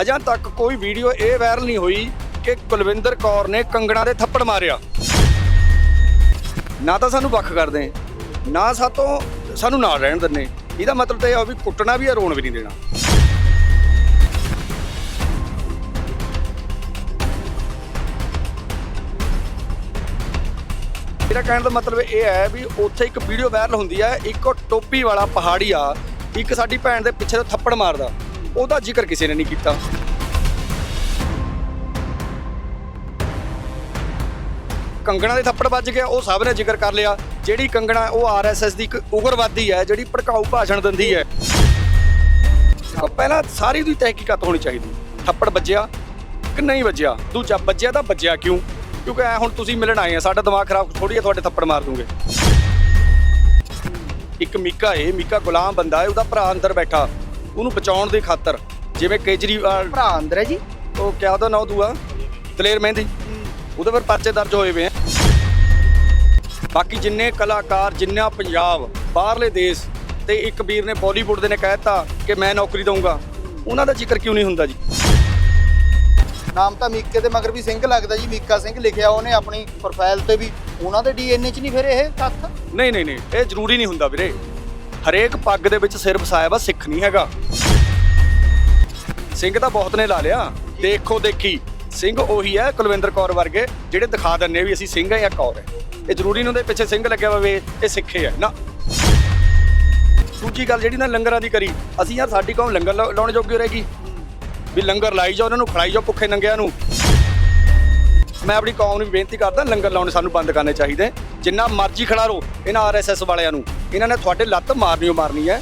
ਹਜੇ ਤੱਕ ਕੋਈ ਵੀਡੀਓ ਇਹ ਵਾਇਰਲ ਨਹੀਂ ਹੋਈ ਕਿ ਕੁਲਵਿੰਦਰ ਕੌਰ ਨੇ ਕੰਗਣਾ ਦੇ ਥੱਪੜ ਮਾਰਿਆ। ਨਾ ਤਾਂ ਸਾਨੂੰ ਵੱਖ ਕਰਦੇ, ਨਾ ਸਾਤੋਂ ਸਾਨੂੰ ਨਾਲ ਰਹਿਣ ਦਿੰਦੇ। ਇਹਦਾ ਮਤਲਬ ਤਾਂ ਇਹ ਆ ਵੀ ਕੁੱਟਣਾ ਵੀ ਆ, ਰੋਣ ਵੀ ਨਹੀਂ ਦੇਣਾ। ਮੇਰਾ ਕਹਿਣ ਦਾ ਮਤਲਬ ਇਹ ਹੈ ਵੀ ਉੱਥੇ ਇੱਕ ਵੀਡੀਓ ਵਾਇਰਲ ਹੁੰਦੀ ਹੈ ਇੱਕ ਉਹ ਟੋਪੀ ਵਾਲਾ ਪਹਾੜੀ ਆ, ਇੱਕ ਸਾਡੀ ਭੈਣ ਦੇ ਪਿੱਛੇ ਤੋਂ ਥੱਪੜ ਮਾਰਦਾ। ਉਹਦਾ ਜ਼ਿਕਰ ਕਿਸੇ ਨੇ ਨਹੀਂ ਕੀਤਾ। ਕੰਗਣਾ ਦੇ ਥੱਪੜ ਵੱਜ ਗਿਆ ਉਹ ਸਭ ਨੇ ਜ਼ਿਕਰ ਕਰ ਲਿਆ। ਜਿਹੜੀ ਕੰਗਣਾ, ਉਹ ਆਰਐਸਐਸ ਦੀ ਇੱਕ ਉਗਰਵਾਦੀ ਹੈ, ਜਿਹੜੀ ਭੜਕਾਊ ਭਾਸ਼ਣ ਦਿੰਦੀ ਹੈ। ਪਹਿਲਾਂ ਸਾਰੀ ਦੀ ਤਹਿਕੀਕਤ ਹੋਣੀ ਚਾਹੀਦੀ। ਥੱਪੜ ਵੱਜਿਆ ਕਿ ਨਹੀਂ ਵੱਜਿਆ? ਦੂਜਾ, ਵੱਜਿਆ ਤਾਂ ਵੱਜਿਆ ਕਿਉਂ? ਕਿਉਂਕਿ ਐ ਹੁਣ ਤੁਸੀਂ ਮਿਲਣ ਆਏ ਆ, ਸਾਡਾ ਦਿਮਾਗ ਖਰਾਬ ਥੋੜੀ ਹੈ ਤੁਹਾਡੇ ਥੱਪੜ ਮਾਰ ਦੂੰਗੇ। ਇੱਕ ਮੀਕਾ ਏ, ਮੀਕਾ ਗੁਲਾਮ ਬੰਦਾ ਹੈ ਉਹਦਾ ਭਰਾ ਅੰਦਰ ਬੈਠਾ। ਉਹਨੂੰ ਬਚਾਉਣ ਦੀ ਖਾਤਰ ਜਿਵੇਂ ਕੇਜਰੀਵਾਲ ਭਰਾ ਅੰਦਰ ਹੈ ਜੀ। ਉਹ ਕਿਆ ਉਹਦਾ ਨਾਂ ਦੂਆ? ਦਲੇਰ ਮਹਿੰਦੀ। ਉਹਦੇ ਪਰ ਪਰਚੇ ਦਰਜ ਹੋਏ ਹੋਏ ਆ। ਬਾਕੀ ਜਿੰਨੇ ਕਲਾਕਾਰ ਜਿੰਨਾ ਪੰਜਾਬ ਬਾਹਰਲੇ ਦੇਸ਼ ਤੇ ਇੱਕ ਵੀਰ ਨੇ ਬਾਲੀਵੁੱਡ ਦੇ ਨੇ ਕਹਿਤਾ ਕਿ ਮੈਂ ਨੌਕਰੀ ਦਊਂਗਾ। ਉਹਨਾਂ ਦਾ ਜ਼ਿਕਰ ਕਿਉਂ ਨਹੀਂ ਹੁੰਦਾ ਜੀ? ਨਾਮ ਤਾਂ ਮੀਕੇ ਦੇ ਮਗਰ ਵੀ ਸਿੰਘ ਲੱਗਦਾ ਜੀ। ਮੀਕਾ ਸਿੰਘ ਲਿਖਿਆ ਉਹਨੇ ਆਪਣੀ ਪ੍ਰੋਫਾਈਲ ਤੇ ਵੀ। ਉਹਨਾਂ ਦੇ ਡੀਐਨਏ 'ਚ ਨਹੀਂ ਫਿਰ ਇਹ ਤੱਥ? ਨਹੀਂ ਨਹੀਂ ਨਹੀਂ। ਇਹ ਜ਼ਰੂਰੀ ਨਹੀਂ ਹੁੰਦਾ ਵੀਰੇ। ਹਰੇਕ ਪੱਗ ਦੇ ਵਿੱਚ ਸਿਰ ਵਸਾਇਆ ਵਾ ਸਿੱਖ ਨਹੀਂ ਹੈਗਾ। ਸਿੰਘ ਤਾਂ ਬਹੁਤ ਨੇ ਲਾ ਲਿਆ। ਦੇਖੋ, ਦੇਖੀ। ਸਿੰਘ ਉਹੀ ਹੈ ਕੁਲਵਿੰਦਰ ਕੌਰ ਵਰਗੇ, ਜਿਹੜੇ ਦਿਖਾ ਦਿੰਦੇ ਵੀ ਅਸੀਂ ਸਿੰਘ ਆ ਜਾਂ ਕੌਰ ਹੈ। ਇਹ ਜ਼ਰੂਰੀ ਨਹੀਂ ਹੁੰਦੇ ਪਿੱਛੇ ਸਿੰਘ ਲੱਗਿਆ ਹੋਵੇ, ਇਹ ਸਿੱਖੇ ਹੈ ਨਾ। ਦੂਜੀ ਗੱਲ ਜਿਹੜੀ ਨਾ ਲੰਗਰਾਂ ਦੀ ਕਰੀ, ਅਸੀਂ ਯਾਰ ਸਾਡੀ ਕੌਮ ਲੰਗਰ ਲਾ- ਲਾਉਣ ਜੋਗੀ ਰਹੇਗੀ ਵੀ ਲੰਗਰ ਲਾਈ ਜਾਓ, ਉਹਨਾਂ ਨੂੰ ਖੜਾਈ ਜਾਓ ਭੁੱਖੇ ਨੰਗਿਆਂ ਨੂੰ। ਮੈਂ ਆਪਣੀ ਕੌਮ ਨੂੰ ਬੇਨਤੀ ਕਰਦਾ, ਲੰਗਰ ਲਾਉਣੇ ਸਾਨੂੰ ਬੰਦ ਕਰਨੇ ਚਾਹੀਦੇ। ਜਿੰਨਾ ਮਰਜ਼ੀ ਖੜਾ ਰੋ ਇਹਨਾਂ ਆਰਐਸਐਸ ਵਾਲਿਆਂ ਨੂੰ। ਇਹਨਾਂ ਨੇ ਤੁਹਾਡੇ ਲੱਤ ਮਾਰਨੀ ਓ ਮਾਰਨੀ ਹੈ।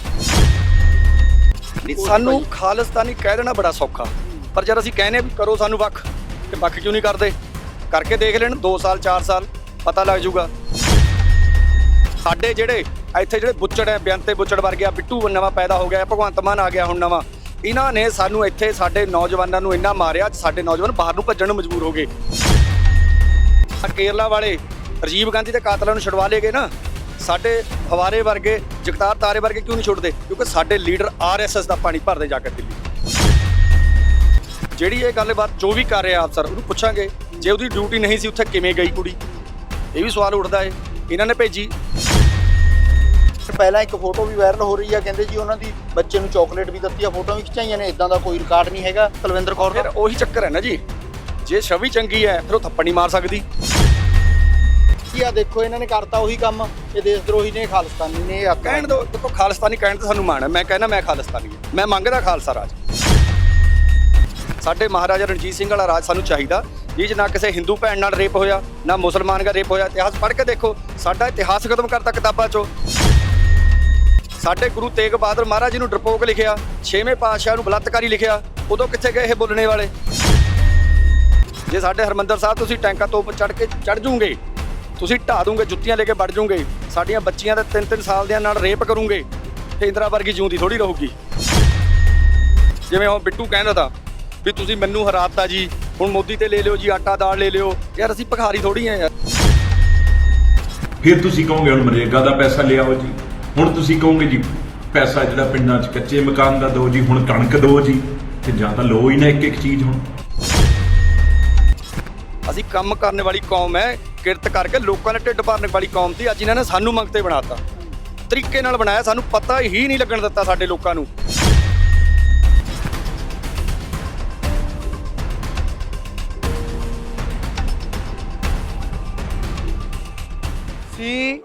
ਸਾਨੂੰ ਖਾਲਿਸਤਾਨੀ ਕਹਿ ਦੇਣਾ ਬੜਾ ਸੌਖਾ। ਪਰ ਜਦ ਅਸੀਂ ਕਹਿੰਦੇ ਵੀ ਕਰੋ ਸਾਨੂੰ ਵੱਖ ਤੇ ਵੱਖ ਕਿਉਂ ਨਹੀਂ ਕਰਦੇ? ਕਰਕੇ ਦੇਖ ਲੈਣ 2 ਸਾਲ 4 ਸਾਲ ਪਤਾ ਲੱਗ ਜਾਊਗਾ। ਸਾਡੇ ਜਿਹੜੇ ਇੱਥੇ ਜਿਹੜੇ ਬੁੱਚੜ ਹੈ ਬਿਆੰਤੇ ਬੁੱਚੜ ਵਰਗੇ ਆ ਬਿੱਟੂ ਨਵਾਂ ਪੈਦਾ ਹੋ ਗਿਆ ਭਗਵੰਤ ਮਾਨ ਆ ਗਿਆ ਹੁਣ ਨਵਾਂ। ਇਹਨਾਂ ਨੇ ਸਾਨੂੰ ਇੱਥੇ ਸਾਡੇ ਨੌਜਵਾਨਾਂ ਨੂੰ ਇੰਨਾ ਮਾਰਿਆ ਸਾਡੇ ਨੌਜਵਾਨ ਬਾਹਰ ਨੂੰ ਭੱਜਣ ਨੂੰ ਮਜਬੂਰ ਹੋ ਗਏ। ਕੇਰਲਾ ਵਾਲੇ ਰਾਜੀਵ ਗਾਂਧੀ ਦੇ ਕਾਤਲਾਂ ਨੂੰ ਛੁਡਵਾ ਲਏ ਗਏ ਨਾ ਸਾਡੇ ਫਵਾਰੇ ਵਰਗੇ ਜਗਤਾਰ ਤਾਰੇ ਵਰਗੇ ਕਿਉਂ ਨਹੀਂ ਛੁੱਟਦੇ? ਕਿਉਂਕਿ ਸਾਡੇ ਲੀਡਰ ਆਰਐਸਐਸ ਦਾ ਪਾਣੀ ਭਰਦੇ ਜਾ ਕੇ ਦਿੱਲੀ। ਜਿਹੜੀ ਇਹ ਗੱਲਬਾਤ ਜੋ ਵੀ ਕਰ ਰਿਹਾ ਅਫਸਰ ਉਹਨੂੰ ਪੁੱਛਾਂਗੇ ਜੇ ਉਹਦੀ ਡਿਊਟੀ ਨਹੀਂ ਸੀ ਉੱਥੇ ਕਿਵੇਂ ਗਈ ਕੁੜੀ? ਇਹ ਵੀ ਸਵਾਲ ਉੱਠਦਾ ਏ। ਇਹਨਾਂ ਨੇ ਭੇਜੀ। ਪਹਿਲਾਂ ਇੱਕ ਫੋਟੋ ਵੀ ਵਾਇਰਲ ਹੋ ਰਹੀ ਆ ਕਹਿੰਦੇ ਜੀ ਉਹਨਾਂ ਦੀ ਬੱਚੇ ਨੂੰ ਚਾਕਲੇਟ ਵੀ ਦਿੱਤੀ ਆ ਫੋਟੋ ਵੀ ਖਿਚਾਈਆਂ ਨੇ ਇਦਾਂ ਦਾ ਕੋਈ ਰਿਕਾਰਡ ਨਹੀਂ ਹੈਗਾ ਕੁਲਵਿੰਦਰ ਕੌਰ ਫਿਰ ਦਾ ਉਹੀ ਚੱਕਰ ਹੈ ਨਾ ਜੀ। ਜੇ ਛਵੀ ਚੰਗੀ ਹੈ ਫਿਰ ਉਹ ਥੱਪੜ ਨਹੀਂ ਮਾਰ ਸਕਦੀ। ਕੀ ਆ, ਦੇਖੋ, ਇਹਨਾਂ ਨੇ ਕਰਤਾ ਉਹੀ ਕੰਮ। ਇਹ ਦੇਸ਼ ਦਰੋਹੀ ਨੇ ਖਾਲਿਸਤਾਨੀ ਨੇ ਆ ਕਹਿਣ ਦੋ, ਦੇਖੋ, ਖਾਲਿਸਤਾਨੀ ਕਹਿਣ ਤੇ ਸਾਨੂੰ ਮਾਣ ਹੈ। ਮੈਂ ਕਹਿੰਦਾ ਮੈਂ ਖਾਲਿਸਤਾਨੀ ਹਾਂ। ਮੈਂ ਮੰਗਦਾ ਖਾਲਸਾ ਰਾਜ। ਸਾਡੇ ਮਹਾਰਾਜਾ ਰਣਜੀਤ ਸਿੰਘ ਵਾਲਾ ਰਾਜ ਸਾਨੂੰ ਚਾਹੀਦਾ ਜਿਹ 'ਚ ਨਾ ਕਿਸੇ ਹਿੰਦੂ ਭੈਣ ਨਾਲ ਰੇਪ ਹੋਇਆ, ਨਾ ਮੁਸਲਮਾਨ ਦਾ ਰੇਪ ਹੋਇਆ, ਇਤਿਹਾਸ ਪੜ੍ਹ ਕੇ ਦੇਖੋ, ਸਾਡਾ ਇਤਿਹਾਸ ਖਤਮ ਕਰਤਾ ਕਿਤਾਬਾਂ 'ਚੋਂ। ਸਾਡੇ ਗੁਰੂ ਤੇਗ ਬਹਾਦਰ ਮਹਾਰਾਜ ਜੀ ਨੂੰ ਡਰਪੋਕ ਲਿਖਿਆ, ਛੇਵੇਂ ਪਾਤਸ਼ਾਹ ਨੂੰ ਬਲੱਤਕਾਰੀ ਲਿਖਿਆ, ਉਦੋਂ ਕਿੱਥੇ ਗਏ ਇਹ ਬੋਲਣੇ ਵਾਲੇ? ਜੇ ਸਾਡੇ ਹਰਮੰਦਰ ਸਾਹਿਬ ਤੁਸੀਂ ਟੈਂਕਾਂ ਤੋਂ ਉੱਪਰ ਚੜ ਕੇ ਚੜ ਜੂਗੇ ਤੁਸੀਂ ਢਾ ਦੂਗੇ ਜੁੱਤੀਆਂ ਲੈ ਕੇ ਵੜ ਜੂਗੇ ਸਾਡੀਆਂ ਬੱਚੀਆਂ ਦੇ 3-3 ਸਾਲ ਦਿਆਂ ਨਾਲ ਰੇਪ ਕਰੂਗੇ ਤੇ ਇੰਦਰਾ ਵਰਗੀ ਜਿਉਂਦੀ ਥੋੜੀ ਰਹੂਗੀ। ਜਿਵੇਂ ਉਹ ਬਿੱਟੂ ਕਹਿੰਦਾ ਤਾ ਵੀ ਤੁਸੀਂ ਮੈਨੂੰ ਹਰਾਤਾ ਜੀ ਹੁਣ ਮੋਦੀ ਤੇ ਲੈ ਲਿਓ ਜੀ ਆਟਾ ਦਾਲ ਲੈ ਲਿਓ। ਯਾਰ ਅਸੀਂ ਭਿਖਾਰੀ ਥੋੜੀ ਆ ਯਾਰ। ਫਿਰ ਤੁਸੀਂ ਕਹੋਗੇ ਹੁਣ ਮਰੇਗਾ ਦਾ ਪੈਸਾ ਲਿਆਓ ਜੀ। ਹੁਣ ਤੁਸੀਂ ਕਹੋਗੇ ਜੀ ਪੈਸਾ ਜਿਹੜਾ ਪਿੰਡਾਂ 'ਚ ਕੱਚੇ ਮਕਾਨ ਦਾ ਦਿਓ ਜੀ ਹੁਣ ਕਣਕ ਦਿਓ ਜੀ। ਤੇ ਜਾਂ ਤਾਂ ਲਓ ਹੀ ਨਾ ਇੱਕ ਇੱਕ ਚੀਜ਼ ਹੁਣ। ਅਸੀਂ ਕੰਮ ਕਰਨ ਵਾਲੀ ਕੌਮ ਹੈ ਕਿਰਤ ਕਰਕੇ ਲੋਕਾਂ ਦੇ ਢਿੱਡ ਭਰਨ ਵਾਲੀ ਕੌਮ ਸੀ। ਅੱਜ ਇਹਨਾਂ ਨੇ ਸਾਨੂੰ ਮੰਗਤੇ ਬਣਾਤਾ। ਤਰੀਕੇ ਨਾਲ ਬਣਾਇਆ, ਸਾਨੂੰ ਪਤਾ ਹੀ ਨਹੀਂ ਲੱਗਣ ਦਿੱਤਾ ਸਾਡੇ ਲੋਕਾਂ ਨੂੰ। ਸੀ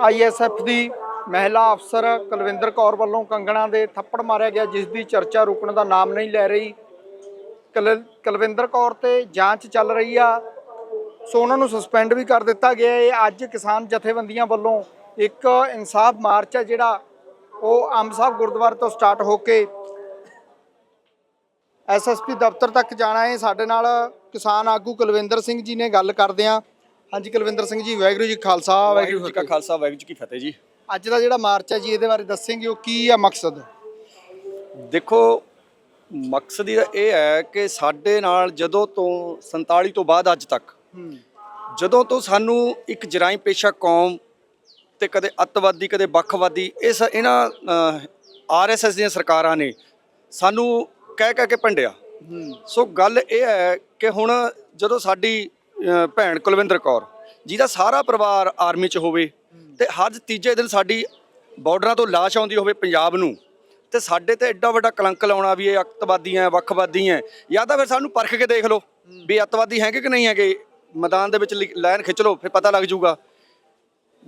ਆਈਐਸਐਫ ਦੀ ਮਹਿਲਾ ਅਫਸਰ ਕੁਲਵਿੰਦਰ ਕੌਰ ਵੱਲੋਂ ਕੰਗਣਾ ਦੇ ਥੱਪੜ ਮਾਰਿਆ ਗਿਆ, ਜਿਸ ਦੀ ਚਰਚਾ ਰੁਕਣ ਦਾ ਨਾਮ ਨਹੀਂ ਲੈ ਰਹੀ। ਕੁਲ- ਕੁਲਵਿੰਦਰ ਕੌਰ ਤੇ ਜਾਂਚ ਚੱਲ ਰਹੀ ਆ। ਸੋ ਉਹਨਾਂ ਨੂੰ ਸਸਪੈਂਡ ਵੀ ਕਰ ਦਿੱਤਾ ਗਿਆ ਹੈ। ਅੱਜ ਕਿਸਾਨ ਜਥੇਬੰਦੀਆਂ ਵੱਲੋਂ ਇੱਕ ਇਨਸਾਫ ਮਾਰਚ ਹੈ ਜਿਹੜਾ ਉਹ ਅੰਬ ਸਾਹਿਬ ਗੁਰਦੁਆਰੇ ਤੋਂ ਸਟਾਰਟ ਹੋ ਕੇ ਐਸਐਸਪੀ ਦਫ਼ਤਰ ਤੱਕ ਜਾਣਾ ਹੈ। ਸਾਡੇ ਨਾਲ ਕਿਸਾਨ ਆਗੂ ਕੁਲਵਿੰਦਰ ਸਿੰਘ ਜੀ ਨੇ ਗੱਲ ਕਰਦੇ ਆ ਹਾਂਜੀ ਕੁਲਵਿੰਦਰ ਸਿੰਘ ਜੀ ਵਾਹਿਗੁਰੂ ਜੀ ਖਾਲਸਾ ਵਾਹਿਗੁਰੂ ਜੀ ਕਾ ਖਾਲਸਾ ਵਾਹਿਗੁਰੂ ਜੀ ਕੀ ਫਤਿਹ ਜੀ। ਅੱਜ ਦਾ ਜਿਹੜਾ ਮਾਰਚ ਹੈ ਜੀ ਇਹਦੇ ਬਾਰੇ ਦੱਸੇਂਗੇ ਉਹ ਕੀ ਆ ਮਕਸਦ? ਦੇਖੋ ਮਕਸਦ ਇਹ ਹੈ ਕਿ ਸਾਡੇ ਨਾਲ ਜਦੋਂ ਤੋਂ 47 ਤੋਂ ਬਾਅਦ ਅੱਜ ਤੱਕ ਜਦੋਂ ਤੋਂ ਸਾਨੂੰ ਇੱਕ ਜਰਾਇਮ ਪੇਸ਼ਾ ਕੌਮ ਤੇ ਕਦੇ ਅੱਤਵਾਦੀ, ਕਦੇ ਵੱਖਵਾਦੀ ਇਸ ਇਹਨਾਂ ਆਰਐਸਐਸ ਦੀਆਂ ਸਰਕਾਰਾਂ ਨੇ ਸਾਨੂੰ ਕਹਿ ਕਹਿ ਕੇ ਭੰਡਿਆ। ਸੋ ਗੱਲ ਇਹ ਹੈ ਕਿ ਹੁਣ ਜਦੋਂ ਸਾਡੀ ਭੈਣ ਕੁਲਵਿੰਦਰ ਕੌਰ ਜਿਹਦਾ ਸਾਰਾ ਪਰਿਵਾਰ ਆਰਮੀ 'ਚ ਹੋਵੇ ਤੇ ਹਰ ਤੀਜੇ ਦਿਨ ਸਾਡੀ ਬਾਰਡਰਾਂ ਤੋਂ ਲਾਸ਼ ਆਉਂਦੀ ਹੋਵੇ ਪੰਜਾਬ ਨੂੰ, ਤੇ ਸਾਡੇ ਤੇ ਐਡਾ ਵੱਡਾ ਕਲੰਕ ਲਾਉਣਾ ਵੀ ਇਹ ਅੱਤਵਾਦੀ ਹੈ ਵੱਖਵਾਦੀ ਹੈ ਜਾਂ ਤਾਂ ਫਿਰ ਸਾਨੂੰ ਪਰਖ ਕੇ ਦੇਖ ਲਓ ਵੀ ਅੱਤਵਾਦੀ ਹੈਗੇ ਕਿ ਨਹੀਂ ਹੈਗੇ। ਮੈਦਾਨ ਦੇ ਵਿੱਚ ਲਿ- ਲਾਈਨ ਖਿੱਚ ਲਓ, ਫਿਰ ਪਤਾ ਲੱਗ ਜਾਊਗਾ।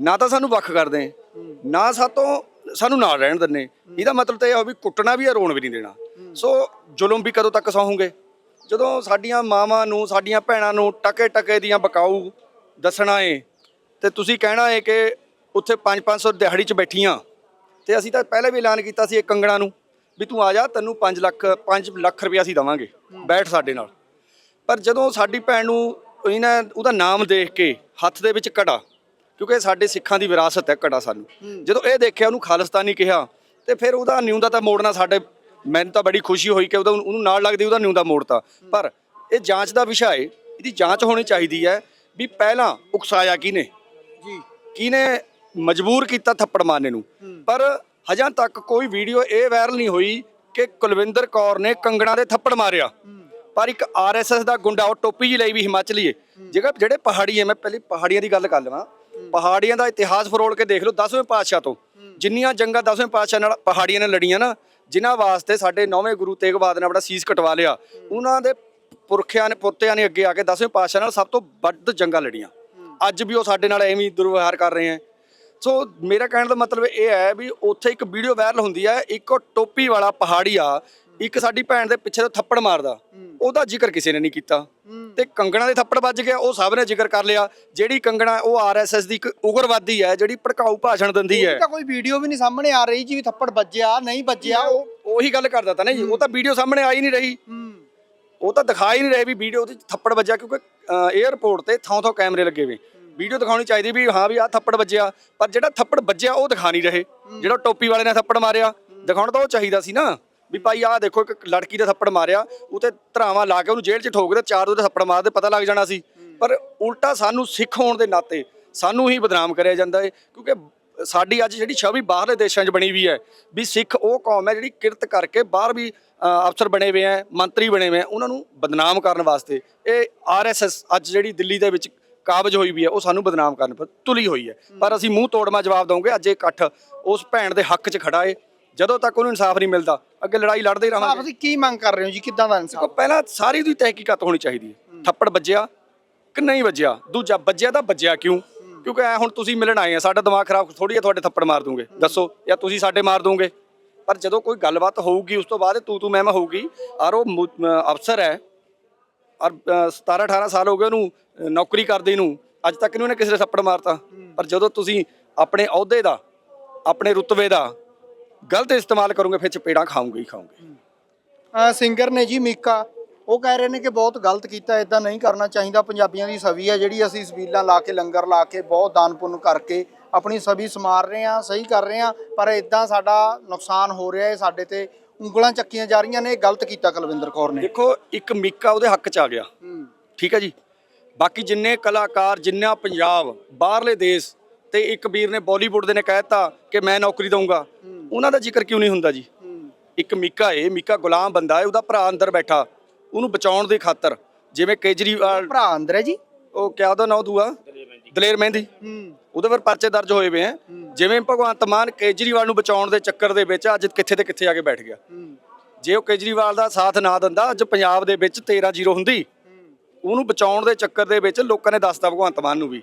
ਨਾ ਤਾਂ ਸਾਨੂੰ ਵੱਖ ਕਰਦੇ, ਨਾ ਸਾਤੋਂ ਸਾਨੂੰ ਨਾਲ ਰਹਿਣ ਦਿੰਦੇ। ਇਹਦਾ ਮਤਲਬ ਤਾਂ ਇਹ ਹੋ ਵੀ ਕੁੱਟਣਾ ਵੀ ਹੈ ਰੋਣ ਵੀ ਨਹੀਂ ਦੇਣਾ। ਸੋ ਜ਼ੁਲਮ ਵੀ ਕਦੋਂ ਤੱਕ ਸਹੋਗੇ? ਜਦੋਂ ਸਾਡੀਆਂ ਮਾਵਾਂ ਨੂੰ, ਸਾਡੀਆਂ ਭੈਣਾਂ ਨੂੰ ਟਕੇ ਟਕੇ ਦੀਆਂ ਬਕਾਊ ਦੱਸਣਾ ਏ, ਤੇ ਤੁਸੀਂ ਕਹਿਣਾ ਏ ਕਿ ਉੱਥੇ 5-500 ਦਿਹਾੜੀ 'ਚ ਬੈਠੀਆਂ। ਤੇ ਅਸੀਂ ਤਾਂ ਪਹਿਲੇ ਵੀ ਐਲਾਨ ਕੀਤਾ ਸੀ ਇਹ ਕੰਗਣਾ ਨੂੰ, ਵੀ ਤੂੰ ਆ ਜਾ, ਤੈਨੂੰ 5 ਲੱਖ 5 ਲੱਖ ਰੁਪਇਆ ਅਸੀਂ ਦਵਾਂਗੇ। ਬੈਠ ਸਾਡੇ ਨਾਲ। ਪਰ ਜਦੋਂ ਸਾਡੀ ਭੈਣ ਨੂੰ ਇਹਨਾਂ ਉਹਦਾ ਨਾਮ ਦੇਖ ਕੇ ਹੱਥ ਦੇ ਵਿੱਚ ਕੜਾ ਕਿਉਂਕਿ ਇਹ ਸਾਡੇ ਸਿੱਖਾਂ ਦੀ ਵਿਰਾਸਤ ਹੈ ਕੜਾ ਸਾਨੂੰ। ਜਦੋਂ ਇਹ ਦੇਖਿਆ ਉਹਨੂੰ ਖਾਲਿਸਤਾਨੀ ਕਿਹਾ ਤੇ ਫਿਰ ਉਹਦਾ ਨਿਊ ਦਾ ਤਾਂ ਮੋੜਨਾ ਸਾਡੇ ਮੈਨੂੰ ਤਾਂ ਬੜੀ ਖੁਸ਼ੀ ਹੋਈ ਕਿ ਉਹਦਾ ਉਹਨੂੰ ਨਾਲ ਲੱਗਦੀ ਉਹਦਾ ਨਿਊ ਦਾ ਮੋੜਤਾ ਪਰ ਇਹ ਜਾਂਚ ਦਾ ਵਿਸ਼ਾ ਹੈ ਇਹਦੀ ਜਾਂਚ ਹੋਣੀ ਚਾਹੀਦੀ ਹੈ ਵੀ ਪਹਿਲਾਂ ਉਕਸਾਇਆ ਕਿਹਨੇ? ਜੀ। ਕਿਹਨੇ ਮਜਬੂਰ ਕੀਤਾ ਥੱਪੜ ਮਾਰਨੇ ਨੂੰ? ਪਰ ਹਜਾਂ ਤੱਕ ਕੋਈ ਵੀਡੀਓ ਇਹ ਵਾਇਰਲ ਨਹੀਂ ਹੋਈ ਕਿ ਕੁਲਵਿੰਦਰ ਕੌਰ ਨੇ ਕੰਗਣਾ ਦੇ ਥੱਪੜ ਮਾਰਿਆ। ਪਰ ਇੱਕ ਆਰਐਸਐਸ ਦਾ ਗੁੰਡਾ ਉਹ ਟੋਪੀ ਜੀ ਲਈ ਵੀ ਹਿਮਾਚਲੀ ਏ। ਜਿਹੜਾ ਜਿਹੜੇ ਪਹਾੜੀ ਏ ਮੈਂ ਪਹਿਲੀ ਪਹਾੜੀਆਂ ਦੀ ਗੱਲ ਕਰ ਲਵਾਂ। ਪਹਾੜੀਆਂ ਦਾ ਇਤਿਹਾਸ ਫਰੋਲ ਕੇ ਦੇਖ ਲਓ 10ਵੇਂ ਪਾਤਸ਼ਾਹ ਤੋਂ। ਜਿੰਨੀਆਂ ਜੰਗਾਂ 10ਵੇਂ ਪਾਤਸ਼ਾਹ ਨਾਲ ਪਹਾੜੀਆਂ ਨੇ ਲੜੀਆਂ ਨਾ ਜਿਨ੍ਹਾਂ ਵਾਸਤੇ ਸਾਡੇ ਨੌਵੇਂ ਗੁਰੂ ਤੇਗ ਬਹਾਦਰ ਨੇ ਆਪਣਾ ਸੀਸ ਕਟਵਾ ਲਿਆ। ਉਹਨਾਂ ਦੇ ਪੁਰਖਿਆਂ ਨੇ ਪੁੱਤਿਆਂ ਨੇ ਅੱਗੇ ਆ ਕੇ 10ਵੇਂ ਪਾਤਸ਼ਾਹ ਨਾਲ ਸਭ ਤੋਂ ਵੱਧ ਜੰਗਾਂ ਲੜੀਆਂ। ਅੱਜ ਵੀ ਉਹ ਸਾਡੇ ਨਾਲ ਐਵੇਂ ਦੁਰਵਿਵਹਾਰ ਕਰ ਰਹੇ ਹੈ ਸੋ ਮੇਰਾ ਕਹਿਣ ਦਾ ਮਤਲਬ ਇਹ ਹੈ ਵੀ ਉੱਥੇ ਇੱਕ ਵੀਡੀਓ ਵਾਇਰਲ ਹੁੰਦੀ ਹੈ ਇੱਕ ਟੋਪੀ ਵਾਲਾ ਪਹਾੜੀਆ ਇੱਕ ਸਾਡੀ ਭੈਣ ਦੇ ਪਿੱਛੇ ਤੋਂ ਥੱਪੜ ਮਾਰਦਾ। ਉਹਦਾ ਜ਼ਿਕਰ ਕਿਸੇ ਨੇ ਨਹੀਂ ਕੀਤਾ। ਤੇ ਕੰਗਣਾ ਦੇ ਥੱਪੜ ਵੱਜ ਗਿਆ ਉਹ ਸਭ ਨੇ ਜ਼ਿਕਰ ਕਰ ਲਿਆ। ਜਿਹੜੀ ਕੰਗਣਾ ਉਹ ਆਰਐਸਐਸ ਦੀ ਇੱਕ ਉਗਰਵਾਦੀ ਹੈ ਜਿਹੜੀ ਭੜਕਾਊ ਭਾਸ਼ਣ ਦਿੰਦੀ ਹੈ। ਤਾਂ ਕੋਈ ਵੀਡੀਓ ਵੀ ਨਹੀਂ ਸਾਹਮਣੇ ਆ ਰਹੀ ਜੀ ਵੀ ਥੱਪੜ ਵੱਜਿਆ ਨਹੀਂ ਵੱਜਿਆ ਉਹ ਉਹੀ ਗੱਲ ਕਰਦਾ ਤਾਂ ਨਾ ਜੀ। ਉਹ ਤਾਂ ਵੀਡੀਓ ਸਾਹਮਣੇ ਆ ਹੀ ਨਹੀਂ ਰਹੀ। ਉਹ ਤਾਂ ਦਿਖਾ ਹੀ ਨਹੀਂ ਰਹੇ ਵੀ ਵੀਡੀਓ ਉਹਦੇ ਥੱਪੜ ਵੱਜਿਆ ਕਿਉਂਕਿ 에ਅਰਪੋਰਟ ਤੇ ਥਾਂ ਥਾਂ ਕੈਮਰੇ ਲੱਗੇ ਹੋਏ। ਵੀਡੀਓ ਦਿਖਾਉਣੀ ਚਾਹੀਦੀ ਵੀ ਹਾਂ ਵੀ ਆਹ ਥੱਪੜ ਵੱਜਿਆ ਪਰ ਜਿਹੜਾ ਥੱਪੜ ਵੱਜਿਆ ਉਹ ਦਿਖਾ ਨਹੀਂ ਰਹੇ। ਜਿਹੜਾ ਟੋਪੀ ਵਾਲੇ ਨੇ ਥੱਪੜ ਮਾਰਿਆ ਦਿਖਾਉਣ ਤਾਂ ਉਹ ਚਾਹੀਦਾ ਸੀ ਨਾ। ਵੀ ਭਾਈ ਆਹ ਦੇਖੋ ਇੱਕ ਲੜਕੀ ਦੇ ਥੱਪੜ ਮਾਰਿਆ ਉਤੇ ਧਰਾਵਾਂ ਲਾ ਕੇ ਉਹਨੂੰ ਜੇਲ੍ਹ 'ਚ ਠੋਕ ਦੇ ਚਾਰ ਦੇ ਥੱਪੜ ਮਾਰਦੇ ਪਤਾ ਲੱਗ ਜਾਣਾ ਸੀ। ਪਰ ਉਲਟਾ ਸਾਨੂੰ ਸਿੱਖ ਹੋਣ ਦੇ ਨਾਤੇ ਸਾਨੂੰ ਹੀ ਬਦਨਾਮ ਕਰਿਆ ਜਾਂਦਾ ਹੈ ਕਿਉਂਕਿ ਸਾਡੀ ਅੱਜ ਜਿਹੜੀ ਛਵੀ ਬਾਹਰਲੇ ਦੇਸ਼ਾਂ 'ਚ ਬਣੀ ਵੀ ਹੈ, ਵੀ ਸਿੱਖ ਉਹ ਕੌਮ ਹੈ ਜਿਹੜੀ ਕਿਰਤ ਕਰਕੇ ਬਾਹਰ ਵੀ ਅਫਸਰ ਬਣੇ ਹੋਏ ਹੈ, ਮੰਤਰੀ ਬਣੇ ਹੋਏ ਹੈ, ਉਹਨਾਂ ਨੂੰ ਬਦਨਾਮ ਕਰਨ ਵਾਸਤੇ। ਇਹ ਆਰਐਸਐਸ ਅੱਜ ਜਿਹੜੀ ਦਿੱਲੀ ਦੇ ਵਿੱਚ ਕਾਬਜ ਹੋਈ ਵੀ ਹੈ, ਉਹ ਸਾਨੂੰ ਬਦਨਾਮ ਕਰਨ ਪਰ ਤੁਲੀ ਹੋਈ ਹੈ। ਪਰ ਅਸੀਂ ਮੂੰਹ ਤੋੜਮਾ ਜਵਾਬ ਦਵਾਂਗੇ ਅੱਜ ਇਹ ਇਕੱਠ ਉਸ ਭੈਣ ਦੇ ਹੱਕ 'ਚ ਖੜਾ ਏ ਜਦੋਂ ਤੱਕ ਉਹਨੂੰ ਇਨਸਾਫ ਨਹੀਂ ਮਿਲਦਾ ਅੱਗੇ ਲੜਾਈ ਲੜਦੇ ਹੀ ਰਹਾਂਗੇ। ਤੁਸੀਂ ਕੀ ਮੰਗ ਕਰ ਰਹੇ ਹੋ ਜੀ? ਕਿੱਦਾਂ ਦਾ ਦੇਖੋ ਇਨਸਾਫ ਪਹਿਲਾਂ ਸਾਰੀ ਦੀ ਤਹਿਕੀਕਾਤ ਹੋਣੀ ਚਾਹੀਦੀ ਹੈ। ਥੱਪੜ ਵੱਜਿਆ ਕਿ ਨਹੀਂ ਵੱਜਿਆ? ਦੂਜਾ ਵੱਜਿਆ ਤਾਂ ਵੱਜਿਆ ਕਿਉਂ? ਕਿਉਂਕਿ ਐ ਹੁਣ ਤੁਸੀਂ ਮਿਲਣ ਆਏ ਆ ਸਾਡਾ ਦਿਮਾਗ ਖਰਾਬ ਥੋੜੀ ਹੈ ਤੁਹਾਡੇ ਥੱਪੜ ਮਾਰ ਦੂੰਗੇ। ਦੱਸੋ ਜਾਂ ਤੁਸੀਂ ਸਾਡੇ ਮਾਰ ਦੋਗੇ? ਪਰ ਜਦੋਂ ਕੋਈ ਗੱਲਬਾਤ ਹੋਊਗੀ ਉਸ ਤੋਂ ਬਾਅਦ ਤੂੰ ਤੂੰ ਮੈਂ ਮੈਂ ਹੋਊਗੀ ਔਰ ਉਹ ਅਫਸਰ ਹੈ ਔਰ 17 18 ਸਾਲ ਹੋ ਗਏ ਉਹਨੂੰ ਨੌਕਰੀ ਕਰਦੇ ਨੂੰ ਅੱਜ ਤੱਕ ਨਹੀਂ ਉਹਨੇ ਕਿਸੇ ਦੇ ਥੱਪੜ ਮਾਰਤਾ। ਪਰ ਜਦੋਂ ਤੁਸੀਂ ਆਪਣੇ ਅਹੁਦੇ ਦਾ ਆਪਣੇ ਰੁਤਬੇ ਦਾ ਗਲਤ ਇਸਤੇਮਾਲ ਕਰੋਗੇ ਫਿਰ ਚਪੇੜਾਂ ਖਾਓਗੇ ਹੀ ਖਾਓਗੇ ਅ, ਸਿੰਗਰ ਨੇ ਜੀ ਮੀਕਾ ਉਹ ਕਹਿ ਰਹੇ ਨੇ ਕਿ ਬਹੁਤ ਗਲਤ ਕੀਤਾ ਇਦਾਂ ਨਹੀਂ ਕਰਨਾ ਚਾਹੀਦਾ ਪੰਜਾਬੀਆਂ ਦੀ ਸਵੀ ਹੈ ਜਿਹੜੀ ਅਸੀਂ ਸਬੀਲਾਂ ਲਾ ਕੇ ਲੰਗਰ ਲਾ ਕੇ ਬਹੁਤ ਦਾਨ ਪੁੰਨ ਕਰਕੇ ਆਪਣੀ ਸਵੀ ਸਮਾਰ ਰਹੇ ਹਾਂ ਸਹੀ ਕਰ ਰਹੇ ਹਾਂ ਪਰ ਇਦਾਂ ਸਾਡਾ ਨੁਕਸਾਨ ਹੋ ਰਿਹਾ ਹੈ ਸਾਡੇ ਤੇ ਉਂਗਲਾਂ ਚੱਕੀਆਂ ਜਾ ਰਹੀਆਂ ਨੇ ਇਹ ਗਲਤ ਕੀਤਾ ਕੁਲਵਿੰਦਰ ਕੌਰ ਨੇ। ਦੇਖੋ ਇੱਕ ਮੀਕਾ ਉਹਦੇ ਹੱਕ 'ਚ ਆ ਗਿਆ। ਠੀਕ ਹੈ ਜੀ? ਬਾਕੀ ਜਿੰਨੇ ਕਲਾਕਾਰ ਜਿੰਨਾ ਪੰਜਾਬ ਬਾਹਰਲੇ ਦੇਸ਼ ਤੇ ਇੱਕ ਵੀਰ ਨੇ ਬਾਲੀਵੁੱਡ ਦੇ ਨੇ ਕਹਿਤਾ ਕਿ ਮੈਂ ਨੌਕਰੀ ਦਊਂਗਾ। ਉਹਨਾਂ ਦਾ ਜ਼ਿਕਰ ਕਿਉਂ ਨਹੀਂ ਹੁੰਦਾ ਜੀ? ਇੱਕ ਮੀਕਾ ਏ ਮੀਕਾ ਗੁਲਾਮ ਬੰਦਾ ਏ ਉਹਦਾ ਭਰਾ ਅੰਦਰ ਬੈਠਾ। ਉਹਨੂੰ ਬਚਾਉਣ ਦੀ ਖਾਤਰ ਜਿਵੇਂ ਕੇਜਰੀਵਾਲ ਭਰਾ ਅੰਦਰ ਹੈ ਜੀ। ਉਹ ਕਿਆ ਉਹਦਾ ਨਾਂ ਦੂਆ? ਦਲੇਰ ਮਹਿੰਦੀ। ਹੂੰ ਉਹਦੇ ਪਰ ਪਰਚੇ ਦਰਜ ਹੋਏ ਵੇ ਹੈ। ਜਿਵੇਂ ਭਗਵੰਤ ਮਾਨ ਕੇਜਰੀਵਾਲ ਨੂੰ ਬਚਾਉਣ ਦੇ ਚੱਕਰ ਦੇ ਵਿੱਚ ਅੱਜ ਕਿੱਥੇ ਤੇ ਕਿੱਥੇ ਆ ਕੇ ਬੈਠ ਗਿਆ। ਜੇ ਉਹ ਕੇਜਰੀਵਾਲ ਦਾ ਸਾਥ ਨਾ ਦਿੰਦਾ ਅੱਜ ਪੰਜਾਬ ਦੇ ਵਿੱਚ 13-0 ਹੁੰਦੀ। ਉਹਨੂੰ ਬਚਾਉਣ ਦੇ ਚੱਕਰ ਦੇ ਵਿੱਚ ਲੋਕਾਂ ਨੇ ਦੱਸਤਾ ਭਗਵੰਤ ਮਾਨ ਨੂੰ ਵੀ।